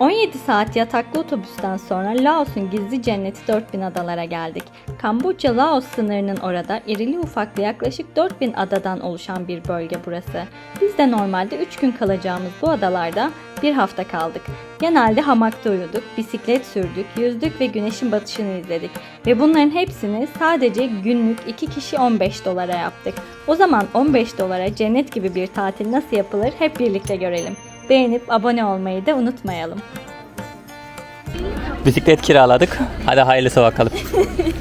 17 saat yataklı otobüsten sonra Laos'un gizli cenneti 4000 adalara geldik. Kamboçya Laos sınırının orada irili ufaklı yaklaşık 4000 adadan oluşan bir bölge burası. Biz de normalde 3 gün kalacağımız bu adalarda bir hafta kaldık. Genelde hamakta uyuduk, bisiklet sürdük, yüzdük ve güneşin batışını izledik. Ve bunların hepsini sadece günlük 2 kişi 15 dolara yaptık. O zaman 15 dolara cennet gibi bir tatil nasıl yapılır hep birlikte görelim. Beğenip abone olmayı da unutmayalım. Bisiklet kiraladık. Hadi hayırlısı bakalım.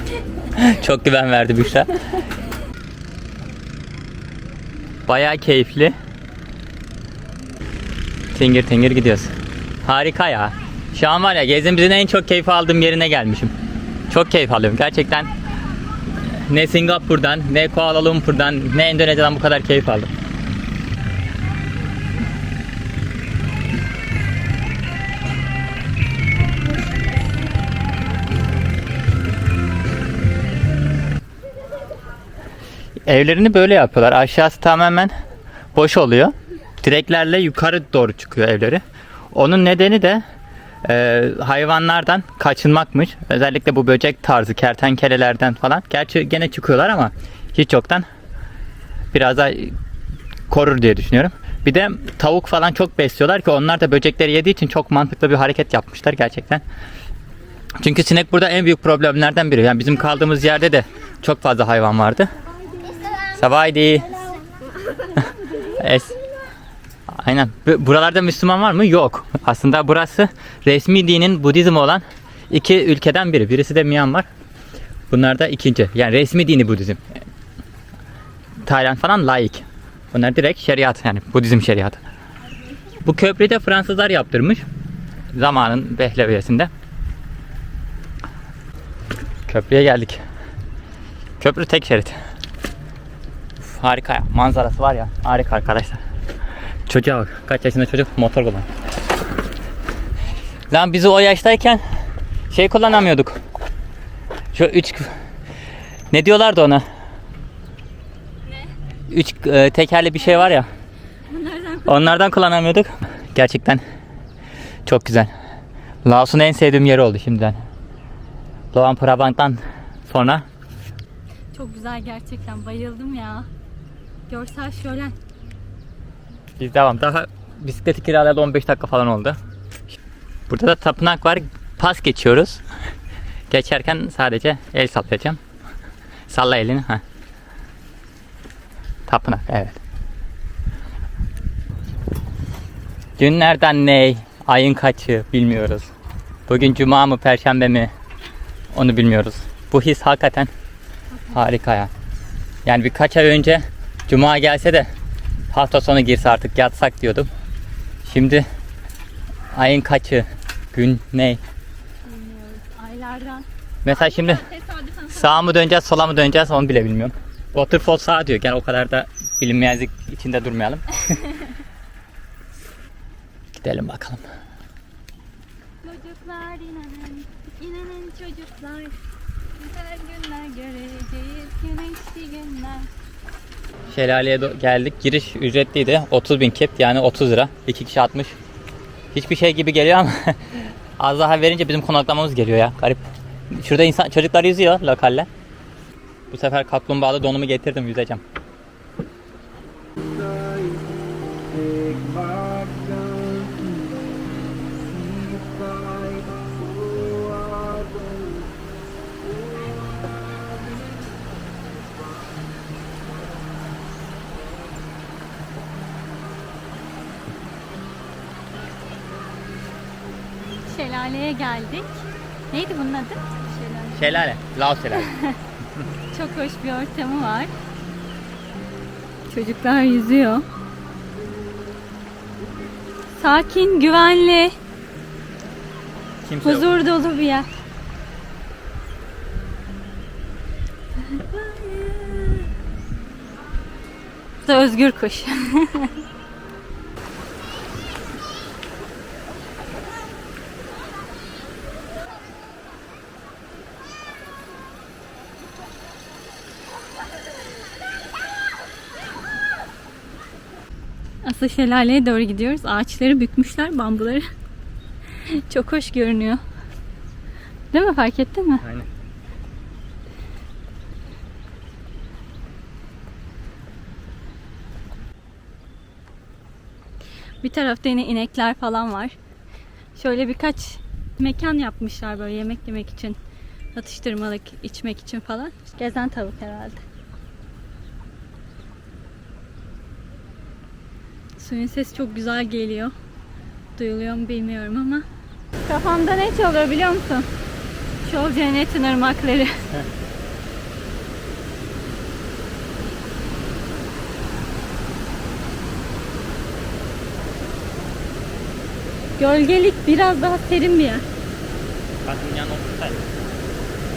Çok güven verdi Büşra. Bayağı keyifli. Tingir tingir gidiyoruz. Harika ya. Şu an var ya gezimizin en çok keyif aldığım yerine gelmişim. Çok keyif alıyorum gerçekten. Ne Singapur'dan, ne Kuala Lumpur'dan, ne Endonezya'dan bu kadar keyif aldım. Evlerini böyle yapıyorlar. Aşağısı tamamen boş oluyor. Direklerle yukarı doğru çıkıyor evleri. Onun nedeni de e, hayvanlardan kaçınmakmış. Özellikle bu böcek tarzı kertenkelelerden falan. Gerçi gene çıkıyorlar ama hiç yoktan biraz da korur diye düşünüyorum. Bir de tavuk falan çok besliyorlar ki onlar da böcekleri yediği için çok mantıklı bir hareket yapmışlar gerçekten. Çünkü sinek burada en büyük problemlerden biri. Yani bizim kaldığımız yerde de çok fazla hayvan vardı. Savaydi. es. Aynen. Bu- Buralarda Müslüman var mı? Yok. Aslında burası resmi dinin Budizm olan iki ülkeden biri. Birisi de Myanmar. Bunlar da ikinci. Yani resmi dini Budizm. Tayland falan laik. Bunlar direkt şeriat yani Budizm şeriatı. Bu köprüyü de Fransızlar yaptırmış. Zamanın behleviyesinde. Köprüye geldik. Köprü tek şerit. Harika ya. Manzarası var ya. Harika arkadaşlar. Çocuğa bak. Kaç yaşında çocuk motor kullanıyor. Lan bizi o yaştayken şey kullanamıyorduk. Şu üç ne diyorlardı ona? Üç e, tekerli bir şey var ya. Onlardan kullanamıyorduk. Gerçekten çok güzel. Laos'un en sevdiğim yeri oldu şimdiden. Luang Prabang'dan sonra Çok güzel gerçekten bayıldım ya. Görsel şölen. Biz devam. Daha bisikleti kiralayalı 15 dakika falan oldu. Burada da tapınak var. Pas geçiyoruz. Geçerken sadece el sallayacağım. Salla elini. Ha. Tapınak evet. Günlerden ne? Ayın kaçı bilmiyoruz. Bugün cuma mı perşembe mi? Onu bilmiyoruz. Bu his hakikaten harika ya. Yani birkaç ay önce cuma gelse de hafta sonu girse artık yatsak diyordum. Şimdi ayın kaçı? Gün ne? Bilmiyoruz. Aylardan. Mesela şimdi Tesadüfen sağa mı döneceğiz, sola mı döneceğiz onu bile bilmiyorum. Waterfall sağa diyor. Yani o kadar da bilinmezlik içinde durmayalım. Gidelim bakalım. Çocuklar inanın, inanın çocuklar. Güzel günler göreceğiz, güneşli günler. Şelaleye geldik. Giriş ücretliydi. 30 bin kep yani 30 lira. 2 kişi 60. Hiçbir şey gibi geliyor ama az daha verince bizim konaklamamız geliyor ya. Garip. Şurada insan çocuklar yüzüyor lokaller. Bu sefer kaplumbağalı donumu getirdim yüzeceğim. Şelaleye geldik. Neydi bunun adı? Şelale. Şelale. Laos şelale. Çok hoş bir ortamı var. Çocuklar yüzüyor. Sakin, güvenli, Kimse yok. huzur dolu bir yer. Da özgür kuş. Asıl şelaleye doğru gidiyoruz. Ağaçları bükmüşler, bambuları. Çok hoş görünüyor. Değil mi? Fark ettin mi? Aynen. Bir tarafta yine inekler falan var. Şöyle birkaç mekan yapmışlar böyle yemek yemek için. Atıştırmalık, içmek için falan. Gezen tavuk herhalde. Suyun sesi çok güzel geliyor. Duyuluyor mu bilmiyorum ama. Kafamda ne çalıyor biliyor musun? Şol cennetin ırmakları. Gölgelik biraz daha serin bir yer. Bak dünyanın ortasında.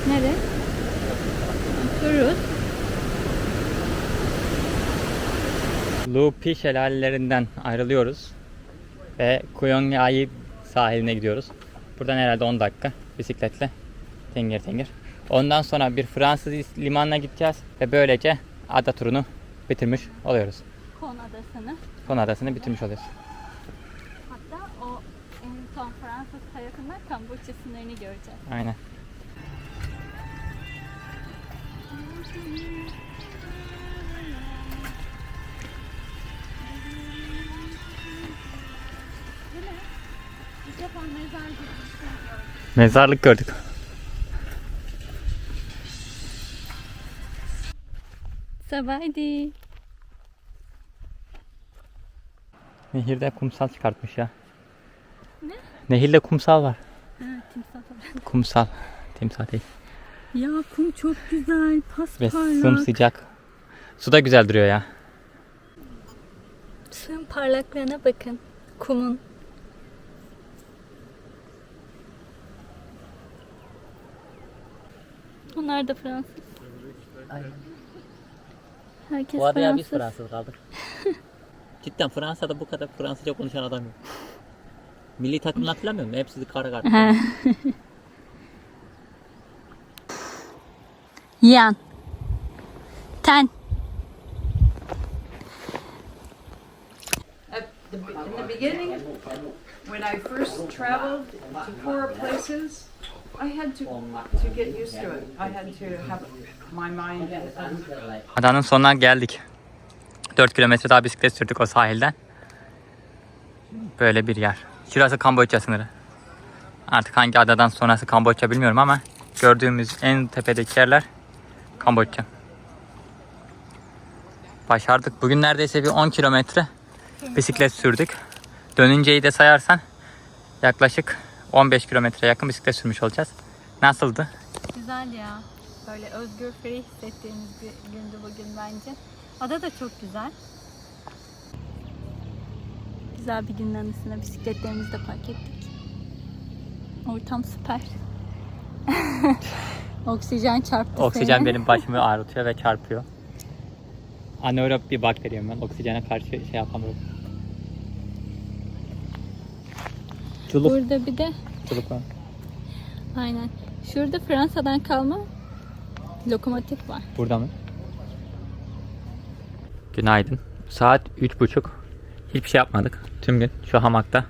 Nere? Otururuz. Lupi şelalelerinden ayrılıyoruz. Ve Kuyongyai sahiline gidiyoruz. Buradan herhalde 10 dakika bisikletle tengir tengir. Ondan sonra bir Fransız limanına gideceğiz ve böylece ada turunu bitirmiş oluyoruz. Kon Adası'nı. Kon adasını bitirmiş oluyoruz. Hatta o en son Fransız tarafından Kamboçya sınırını göreceğiz. Aynen. Defa. Mezarlık gördük. Sabahdi. Nehirde kumsal çıkartmış ya. Ne? Nehirde kumsal var. Ha, timsah var. Kumsal. Timsah değil. Ya kum çok güzel. Ve Pasparlak. sımsıcak. Su da güzel duruyor ya. Suyun parlaklığına bakın. Kumun. Onlar da Fransız. Herkes Bu adaya biz Fransız. Fransız kaldık. Cidden Fransa'da bu kadar Fransızca konuşan adam yok. Milli takımını hatırlamıyor musun? Hepsi kara kara. Yan. Ten. At the, in the beginning, when I first traveled to poorer places, Adanın sonuna geldik. 4 kilometre daha bisiklet sürdük o sahilden. Böyle bir yer. Şurası Kamboçya sınırı. Artık hangi adadan sonrası Kamboçya bilmiyorum ama gördüğümüz en tepedeki yerler Kamboçya. Başardık. Bugün neredeyse bir 10 kilometre bisiklet sürdük. Dönünceyi de sayarsan yaklaşık 15 kilometre yakın bisiklet sürmüş olacağız. Nasıldı? Güzel ya. Böyle özgür free hissettiğimiz bir gündü bugün bence. Ada da çok güzel. Güzel bir günün anısına bisikletlerimizi de park ettik. Ortam süper. Oksijen çarptı Oksijen seni. benim başımı ağrıtıyor ve çarpıyor. Anaerob bir bakteriyim ben. Oksijene karşı şey yapamıyorum. Culuk. Burada bir de Culuk var. aynen. Şurada Fransa'dan kalma lokomotif var. Burada mı? Günaydın. Saat üç buçuk. Hiçbir şey yapmadık. Tüm gün şu hamakta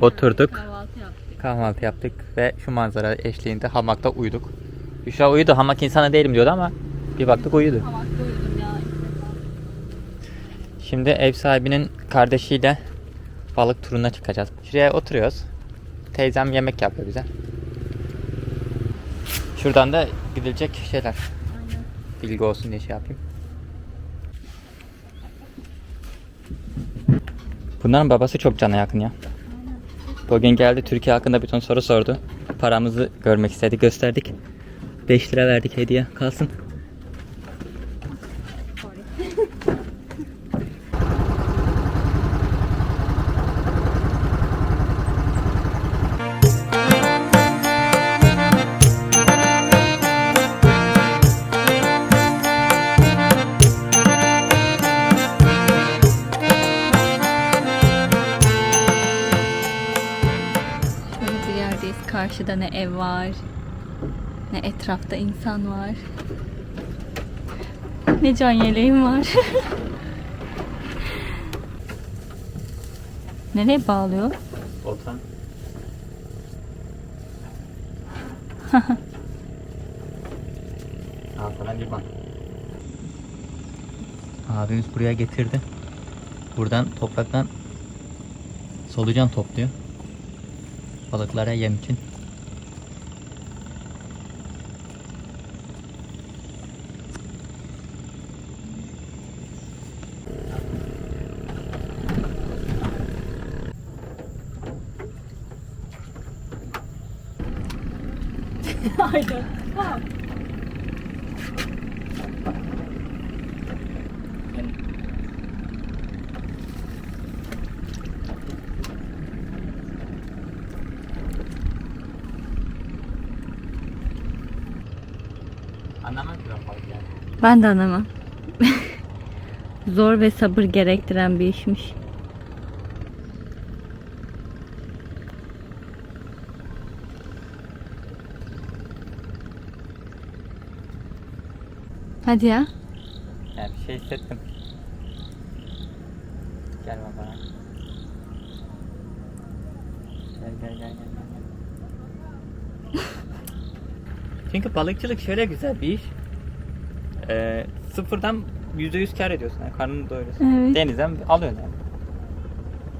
oturduk. Kahvaltı yaptık. Kahvaltı yaptık ve şu manzara eşliğinde hamakta uyuduk. Büşra uyudu. Hamak insanı değilim diyordu ama bir baktık uyudu. Hamakta uyudum ya. Şimdi ev sahibinin kardeşiyle balık turuna çıkacağız. Şuraya oturuyoruz. Teyzem yemek yapıyor bize. Şuradan da gidilecek şeyler. Aynen. Bilgi olsun diye şey yapayım. Bunların babası çok cana yakın ya. Bugün geldi Türkiye hakkında bir ton soru sordu. Paramızı görmek istedi gösterdik. 5 lira verdik hediye kalsın. Etrafta insan var. Ne can yeleğim var. Nereye bağlıyor? Volkan. Al sana limon. Abimiz buraya getirdi. Buradan topraktan solucan topluyor. Balıklara yem için. Anlamam ki ben balık yani. Ben de anlamam. Zor ve sabır gerektiren bir işmiş. Hadi ya. Yani bir şey hissettim. Gel baba. Gel gel gel gel. gel. Çünkü balıkçılık şöyle güzel bir iş. Ee, sıfırdan %100 kar ediyorsun. Yani karnını doyuruyorsun. Evet. Denizden alıyorsun yani.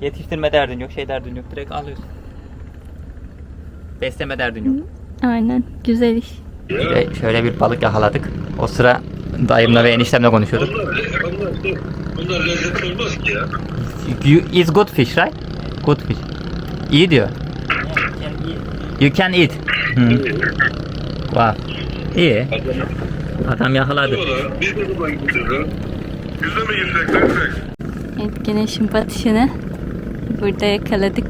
Yetiştirme derdin yok, şey derdin yok. Direkt alıyorsun. Besleme derdin yok. Aynen. Güzel iş. Şöyle, şöyle bir balık yakaladık. O sıra dayımla ve eniştemle konuşuyorduk. Bunlar, bunlar, bunlar lezzetli olmaz ki ya. You, is good fish, right? Good fish. İyi diyor. You can eat. Hmm. Wow. İyi. Adam yakaladı. Biz de zaman gidiyoruz. Biz de mi dönsek? Evet, güneşin batışını burada yakaladık.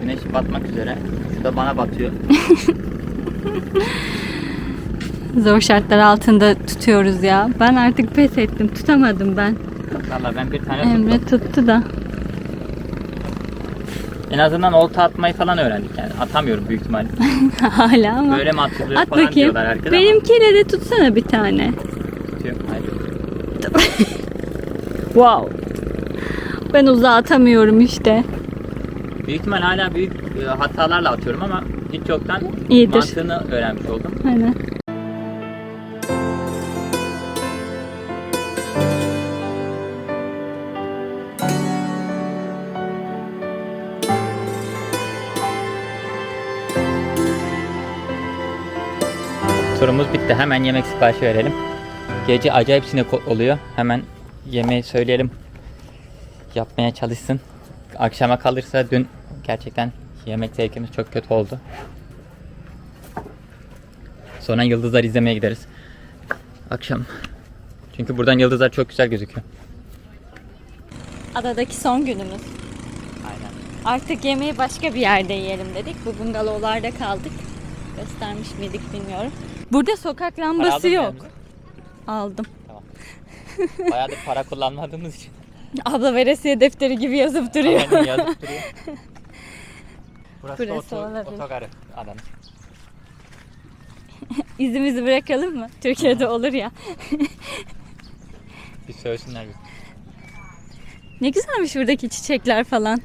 Güneş batmak üzere. Şurada bana batıyor. Zor şartlar altında tutuyoruz ya. Ben artık pes ettim. Tutamadım ben. Valla ben bir tane Emre tuttum. tuttu da. En azından olta atmayı falan öğrendik yani. Atamıyorum büyük ihtimalle. Hala ama. Böyle mi atılıyor At falan bakayım. diyorlar herkes ama Benimkiyle de tutsana bir tane. tutuyorum. Wow. Ben uzağa atamıyorum işte. Büyük ihtimal hala büyük e, hatalarla atıyorum ama hiç yoktan İyidir. mantığını öğrenmiş oldum. Aynen. Turumuz bitti. Hemen yemek siparişi verelim. Gece acayip sinek oluyor. Hemen yemeği söyleyelim. Yapmaya çalışsın. Akşama kalırsa dün gerçekten yemek zevkimiz çok kötü oldu. Sonra yıldızlar izlemeye gideriz. Akşam. Çünkü buradan yıldızlar çok güzel gözüküyor. Adadaki son günümüz. Aynen. Artık yemeği başka bir yerde yiyelim dedik. Bu bungalovlarda kaldık. Göstermiş miydik bilmiyorum. Burada sokak Para lambası aldın mı yok. Aldım. Tamam. Bayağıdır para kullanmadığımız için. Abla veresiye defteri gibi yazıp duruyor. Aynen yazıp duruyor. Burası, da Burası oto, olabilir. otogarı adanın. İzimizi bırakalım mı? Türkiye'de olur ya. Bir söylesinler bir. Ne güzelmiş buradaki çiçekler falan.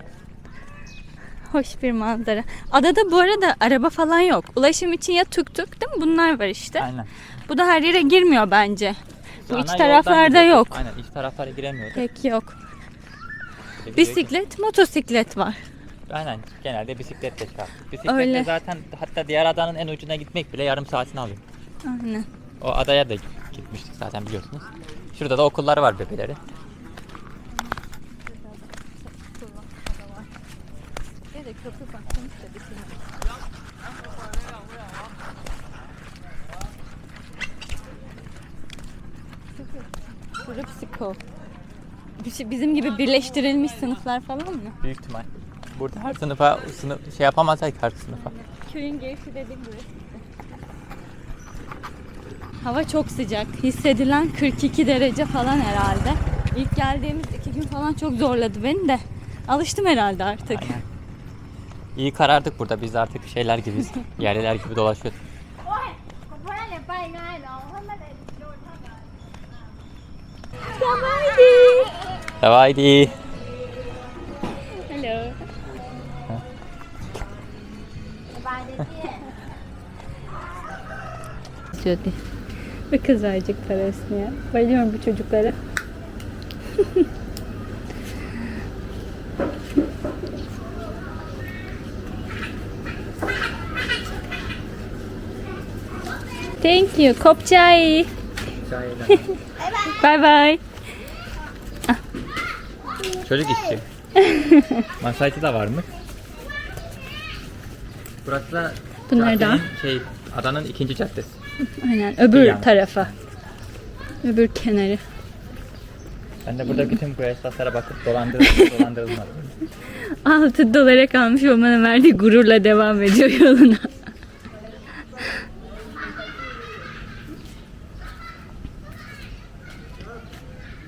Hoş bir manzara. Adada bu arada araba falan yok. Ulaşım için ya tuk tuk? Bunlar var işte. Aynen. Bu da her yere girmiyor bence. Bu iç taraflarda yok. Aynen iç taraflara giremiyordu. Pek yok. Bisiklet, motosiklet var. Aynen genelde bisikletle çıkarttık. Bisikletle Öyle. zaten hatta diğer adanın en ucuna gitmek bile yarım saatini alıyor. Aynen. O adaya da gitmiştik zaten biliyorsunuz. Şurada da okulları var bebeleri. Burada psiko. Bir şey- Bizim gibi birleştirilmiş sınıflar falan mı? Büyük ihtimal. Burada her sınıfa sınıf, şey yapamazsak her sınıfa. Köyün gelişi dedik burası. Hava çok sıcak. Hissedilen 42 derece falan herhalde. İlk geldiğimiz iki gün falan çok zorladı beni de. Alıştım herhalde artık. Aynen. İyi karardık burada biz artık şeyler gibiyiz. Yerliler gibi dolaşıyoruz. Sabaydi. Sabaydi. Hello. Jody. Ve kızarcık parasını ya. Bayılıyorum bu çocuklara. Thank you. Kopçay. Bye bye. Çocuk işçi. Masajcı da varmış. Burası da Bunlar da. şey adanın ikinci caddesi. Aynen öbür yan. tarafa. Öbür kenarı. Ben de burada bütün bu esnaflara bakıp dolandırıldım, dolandırılmadım. 6 dolara kalmış olmanın verdiği gururla devam ediyor yoluna.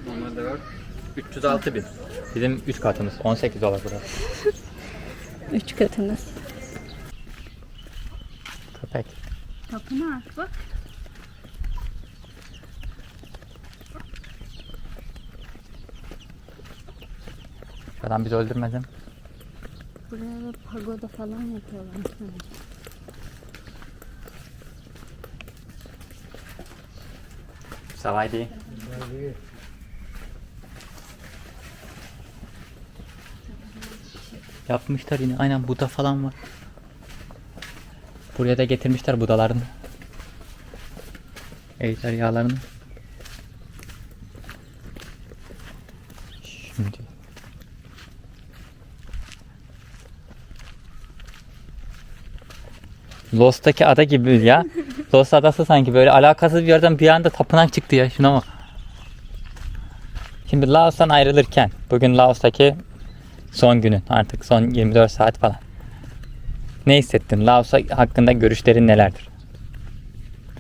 Normalde var. 306 bin. Bizim 3 katımız. 18 dolar burası. Üç katımız. Köpek. Tapınağı bak. Adam bizi öldürmeden. Buraya da pagoda falan yapıyorlar. Savaydi. Yapmışlar yine. Aynen Buda falan var. Buraya da getirmişler Budalarını. Ejderhalarını. Şimdi. Lost'taki ada gibi ya. Lost adası sanki böyle alakasız bir yerden bir anda tapınak çıktı ya şuna bak. Şimdi Laos'tan ayrılırken bugün Laos'taki son günün artık son 24 saat falan. Ne hissettin? Laos hakkında görüşlerin nelerdir?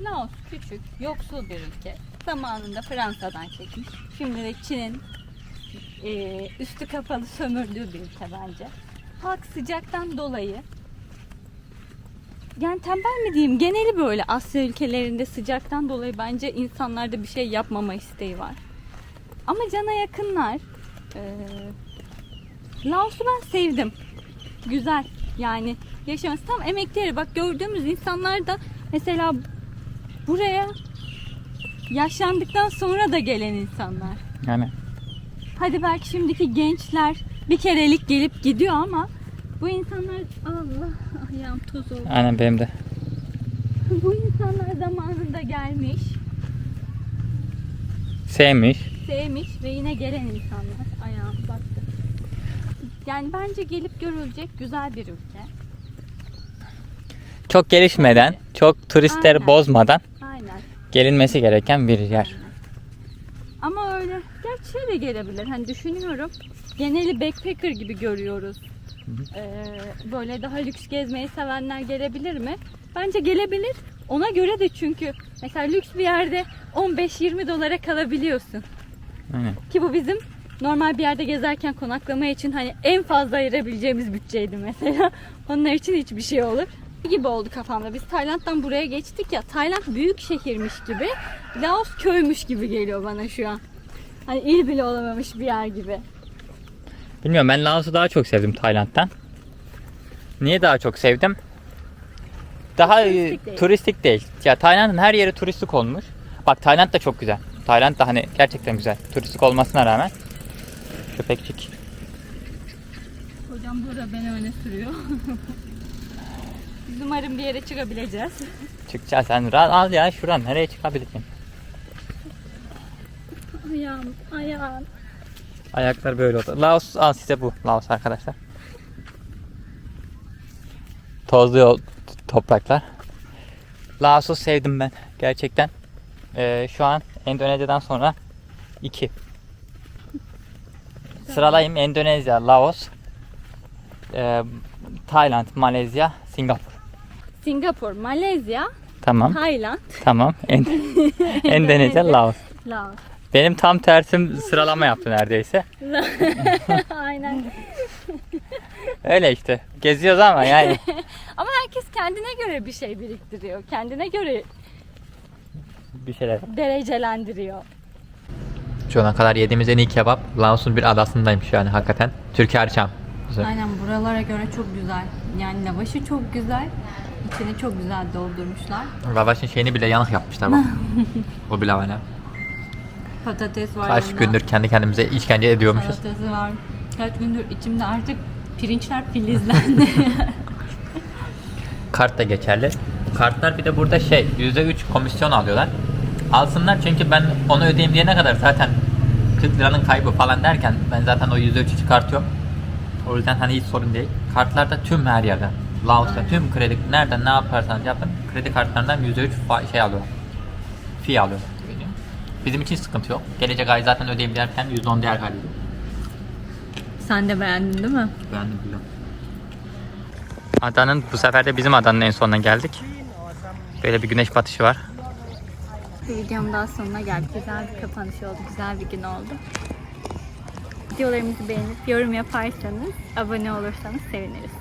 Laos küçük, yoksul bir ülke. Zamanında Fransa'dan çekmiş. Şimdi de Çin'in e, üstü kapalı sömürdüğü bir ülke bence. Halk sıcaktan dolayı yani tembel mi diyeyim geneli böyle Asya ülkelerinde sıcaktan dolayı bence insanlarda bir şey yapmama isteği var. Ama cana yakınlar. E, Laos'u ben sevdim. Güzel. Yani yaşaması tam emekleri. Bak gördüğümüz insanlar da mesela buraya yaşlandıktan sonra da gelen insanlar. Yani Hadi belki şimdiki gençler bir kerelik gelip gidiyor ama bu insanlar Allah ayağım toz oldu. aynen benim de. Bu insanlar zamanında gelmiş, Sevmiş. sevmiş ve yine gelen insanlar. Ayağım baktı. Yani bence gelip görülecek güzel bir ülke. Çok gelişmeden, çok turistleri Aynen. bozmadan Aynen. gelinmesi gereken bir yer. Ama öyle gerçi şey de gelebilir. Hani düşünüyorum. Geneli backpacker gibi görüyoruz. Ee, böyle daha lüks gezmeyi sevenler gelebilir mi? Bence gelebilir. Ona göre de çünkü mesela lüks bir yerde 15-20 dolara kalabiliyorsun. Aynen. Ki bu bizim normal bir yerde gezerken konaklama için hani en fazla ayırabileceğimiz bütçeydi mesela. Onlar için hiçbir şey olur. gibi oldu kafamda. Biz Tayland'dan buraya geçtik ya. Tayland büyük şehirmiş gibi. Laos köymüş gibi geliyor bana şu an. Hani il bile olamamış bir yer gibi. Bilmiyorum ben Laos'u daha çok sevdim Tayland'dan. Niye daha çok sevdim? Daha Turistik e, değil. turistik değil. Ya Tayland'ın her yeri turistik olmuş. Bak Tayland da çok güzel. Tayland da hani gerçekten güzel. Turistik olmasına rağmen. Köpekçik. Hocam burada beni öne sürüyor. Biz umarım bir yere çıkabileceğiz. Çıkacağız sen rahat al ya şuradan nereye çıkabilirsin? Ayağım, ayağım. Ayaklar böyle oldu. Laos al size bu Laos arkadaşlar. Tozlu yol topraklar. Laos'u sevdim ben gerçekten. Ee, şu an Endonezya'dan sonra 2. Sıralayayım Endonezya, Laos, ee, Tayland, Malezya, Singapur. Singapur, Malezya, Tamam, Tayland, tamam. En- Endonezya, Laos. Laos. Benim tam tersim sıralama yaptı neredeyse. Aynen. Öyle işte. Geziyoruz ama yani Ama herkes kendine göre bir şey biriktiriyor. Kendine göre bir şeyler. derecelendiriyor. Şu ana kadar yediğimiz en iyi kebap Laos'un bir adasındaymış yani hakikaten. Türkiye. Güzel. Aynen buralara göre çok güzel. Yani lavaşı çok güzel. İçini çok güzel doldurmuşlar. Lavaşın şeyini bile yanık yapmışlar bak. o bile hala. Patates var Kaç yanında. gündür kendi kendimize işkence ediyormuşuz. Salatası var. Kaç gündür içimde artık pirinçler filizlendi. Kart da geçerli. Kartlar bir de burada şey %3 komisyon alıyorlar. Alsınlar çünkü ben onu ödeyeyim diyene kadar zaten 40 liranın kaybı falan derken ben zaten o %3'ü çıkartıyorum. O yüzden hani hiç sorun değil. Kartlarda tüm her yerde. Laos'ta tüm kredi nereden ne yaparsanız yapın kredi kartlarından %3 fa- şey alıyor. Fee alıyor. Bizim için sıkıntı yok. Gelecek ay zaten ödeyeyim derken %10 değer kaybediyor. Sen de beğendin değil mi? Beğendim güzel. Adanın bu sefer de bizim adanın en sonuna geldik. Böyle bir güneş batışı var. Bir videomun daha sonuna geldik. Güzel bir kapanış oldu. Güzel bir gün oldu. Videolarımızı beğenip yorum yaparsanız, abone olursanız seviniriz.